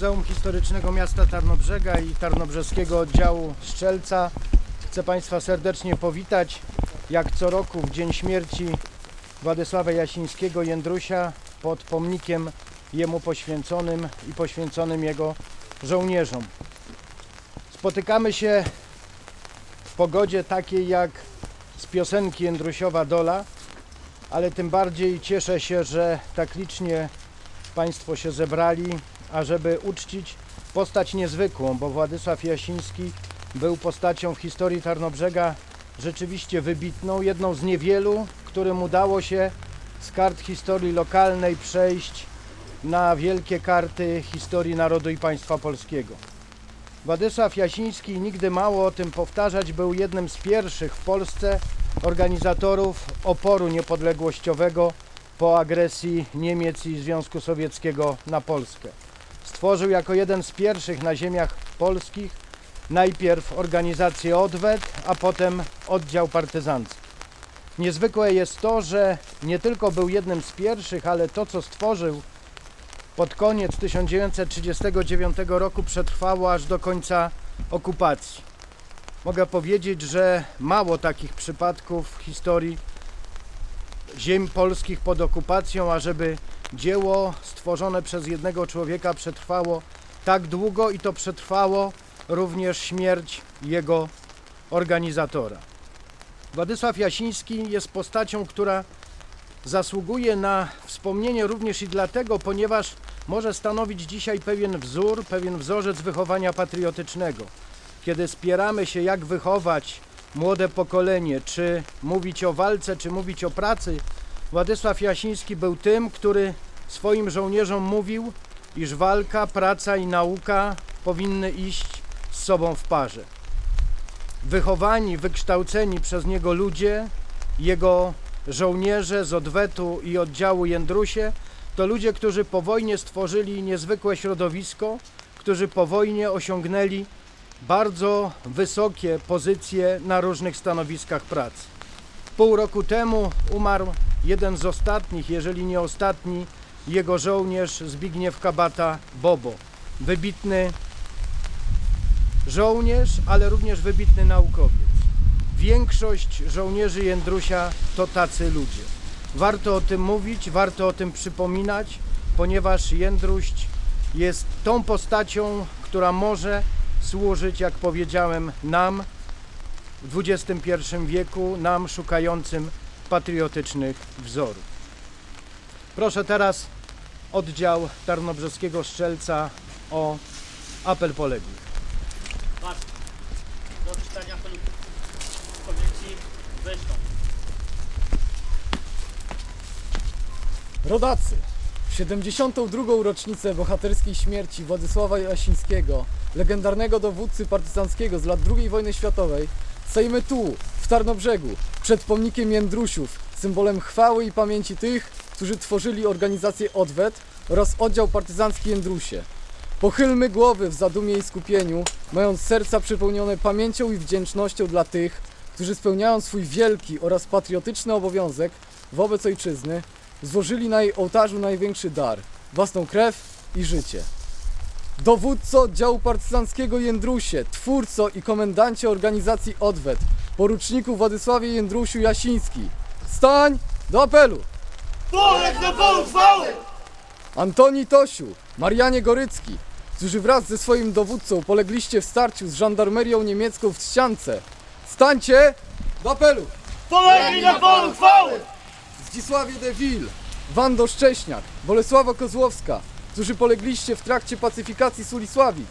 Muzeum Historycznego Miasta Tarnobrzega i Tarnobrzeskiego Oddziału Strzelca. Chcę Państwa serdecznie powitać, jak co roku w Dzień Śmierci Władysława Jasińskiego Jędrusia pod pomnikiem jemu poświęconym i poświęconym jego żołnierzom. Spotykamy się w pogodzie takiej jak z piosenki Jędrusiowa Dola, ale tym bardziej cieszę się, że tak licznie Państwo się zebrali, ażeby uczcić postać niezwykłą, bo Władysław Jasiński był postacią w historii Tarnobrzega rzeczywiście wybitną, jedną z niewielu, którym udało się z kart historii lokalnej przejść na wielkie karty historii narodu i państwa polskiego. Władysław Jasiński, nigdy mało o tym powtarzać, był jednym z pierwszych w Polsce organizatorów oporu niepodległościowego po agresji Niemiec i Związku Sowieckiego na Polskę. Stworzył jako jeden z pierwszych na ziemiach polskich najpierw organizację Odwet, a potem oddział partyzancki. Niezwykłe jest to, że nie tylko był jednym z pierwszych, ale to co stworzył pod koniec 1939 roku przetrwało aż do końca okupacji. Mogę powiedzieć, że mało takich przypadków w historii ziem polskich pod okupacją, ażeby dzieło stworzone przez jednego człowieka przetrwało tak długo i to przetrwało również śmierć jego organizatora. Władysław Jasiński jest postacią, która zasługuje na wspomnienie również i dlatego, ponieważ może stanowić dzisiaj pewien wzór, pewien wzorzec wychowania patriotycznego. Kiedy spieramy się, jak wychować młode pokolenie, czy mówić o walce, czy mówić o pracy, Władysław Jasiński był tym, który swoim żołnierzom mówił, iż walka, praca i nauka powinny iść z sobą w parze. Wychowani, wykształceni przez niego ludzie, jego żołnierze z odwetu i oddziału Jędrusie, to ludzie, którzy po wojnie stworzyli niezwykłe środowisko, którzy po wojnie osiągnęli bardzo wysokie pozycje na różnych stanowiskach pracy. Pół roku temu umarł jeden z ostatnich, jeżeli nie ostatni, jego żołnierz Zbigniew Kabata Bobo. Wybitny żołnierz, ale również wybitny naukowiec. Większość żołnierzy Jędrusia to tacy ludzie. Warto o tym mówić, warto o tym przypominać, ponieważ Jędruś jest tą postacią, która może służyć, jak powiedziałem, nam w XXI wieku, nam szukającym patriotycznych wzorów. Proszę teraz oddział Tarnobrzeskiego Strzelca o apel poległych. Masz do czytania pamięci. Rodacy, w 72. rocznicę bohaterskiej śmierci Władysława Jasińskiego, legendarnego dowódcy partyzanckiego z lat II wojny światowej, sejmy tu, w Tarnobrzegu, przed pomnikiem Jędrusiów, symbolem chwały i pamięci tych, którzy tworzyli organizację Odwet oraz oddział partyzancki Jędrusie. Pochylmy głowy w zadumie i skupieniu, mając serca przepełnione pamięcią i wdzięcznością dla tych, którzy spełniają swój wielki oraz patriotyczny obowiązek wobec ojczyzny, złożyli na jej ołtarzu największy dar własną krew i życie. Dowódco oddziału partyzanckiego Jędrusie, twórco i komendancie organizacji Odwet, poruczniku Władysławie Jędrusiu Jasiński. Stań do apelu! Polek na polu chwały! Antoni Tosiu, Marianie Gorycki, którzy wraz ze swoim dowódcą polegliście w starciu z żandarmerią niemiecką w Trzciance. Stańcie do apelu! Polegli na polu chwały! Zdzisławie de Ville, Wando Szcześniak, Bolesława Kozłowska, którzy polegliście w trakcie pacyfikacji Sulisławic.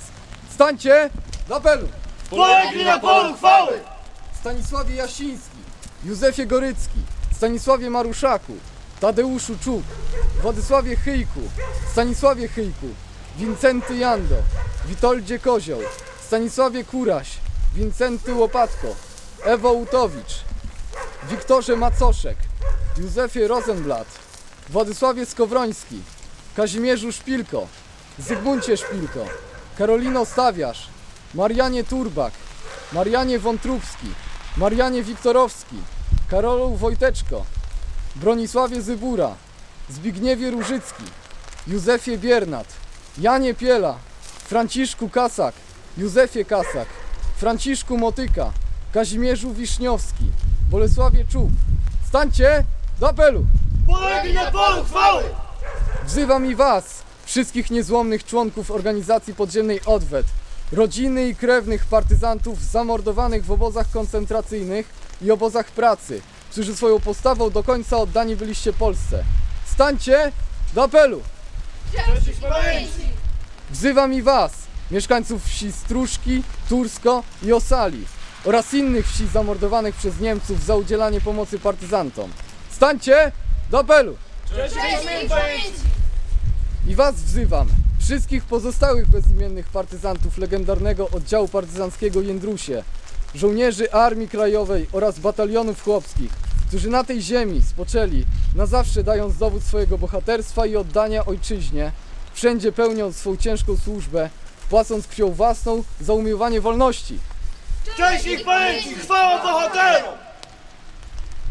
Stańcie do apelu! Polegli na polu chwały! Stanisławie Jasiński, Józefie Gorycki, Stanisławie Maruszaku, Tadeuszu Czuk, Władysławie Chyjku, Stanisławie Chyjku, Wincenty Jando, Witoldzie Kozioł, Stanisławie Kuraś, Wincenty Łopatko, Ewo Łutowicz, Wiktorze Macoszek, Józefie Rosenblatt, Władysławie Skowroński, Kazimierzu Szpilko, Zygmuncie Szpilko, Karolino Stawiarz, Marianie Turbak, Marianie Wątróbski, Marianie Wiktorowski, Karolu Wojteczko, Bronisławie Zybura, Zbigniewie Różycki, Józefie Biernat, Janie Piela, Franciszku Kasak, Józefie Kasak, Franciszku Motyka, Kazimierzu Wiszniowski, Bolesławie Czub. Stańcie do apelu! Na polu chwały! Wzywam i Was, wszystkich niezłomnych członków organizacji podziemnej Odwet, rodziny i krewnych partyzantów zamordowanych w obozach koncentracyjnych i obozach pracy, którzy swoją postawą do końca oddani byliście Polsce. Stańcie do apelu! Cześć! Wzywam i Was, mieszkańców wsi Stróżki, Tursko i Osali oraz innych wsi zamordowanych przez Niemców za udzielanie pomocy partyzantom. Stańcie do apelu! Cześć pamięci! I Was wzywam, wszystkich pozostałych bezimiennych partyzantów legendarnego oddziału partyzanckiego Jędrusie, żołnierzy Armii Krajowej oraz batalionów chłopskich, którzy na tej ziemi spoczęli, na zawsze dając dowód swojego bohaterstwa i oddania ojczyźnie, wszędzie pełniąc swą ciężką służbę, płacąc krwią własną za umiłowanie wolności. Cześć ich pamięci! Chwała bohaterom!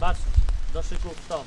Baczność, do szyku stop.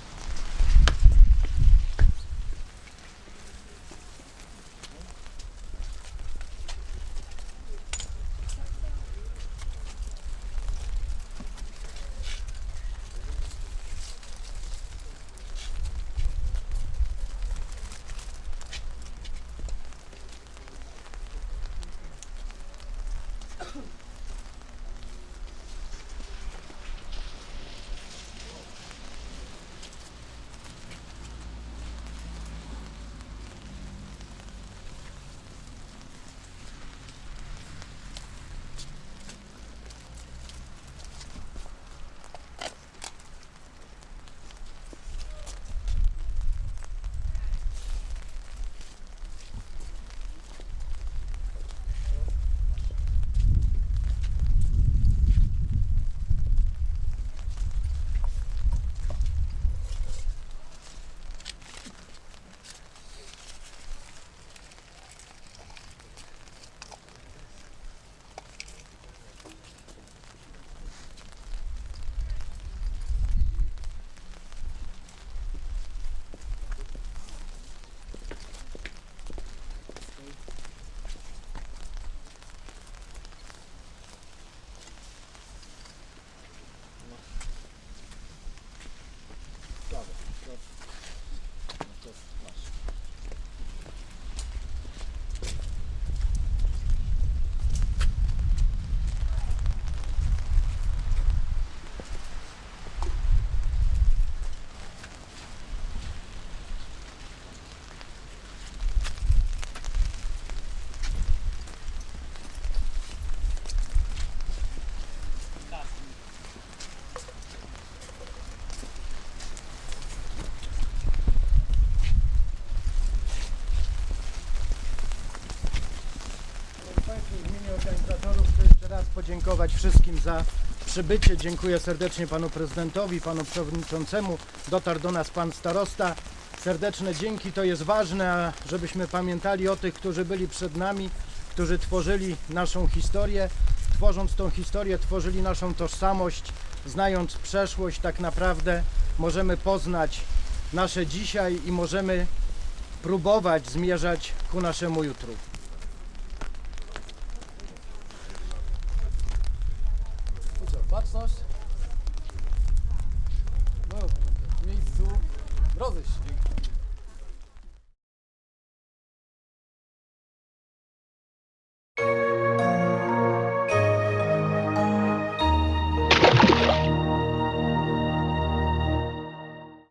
Państwo, w imieniu organizatorów chcę jeszcze raz podziękować wszystkim za przybycie. Dziękuję serdecznie panu prezydentowi, panu przewodniczącemu. Dotarł do nas pan starosta. Serdeczne dzięki, to jest ważne, żebyśmy pamiętali o tych, którzy byli przed nami, którzy tworzyli naszą historię. Tworząc tą historię, tworzyli naszą tożsamość. Znając przeszłość, tak naprawdę możemy poznać nasze dzisiaj i możemy próbować zmierzać ku naszemu jutru. Ρόδης.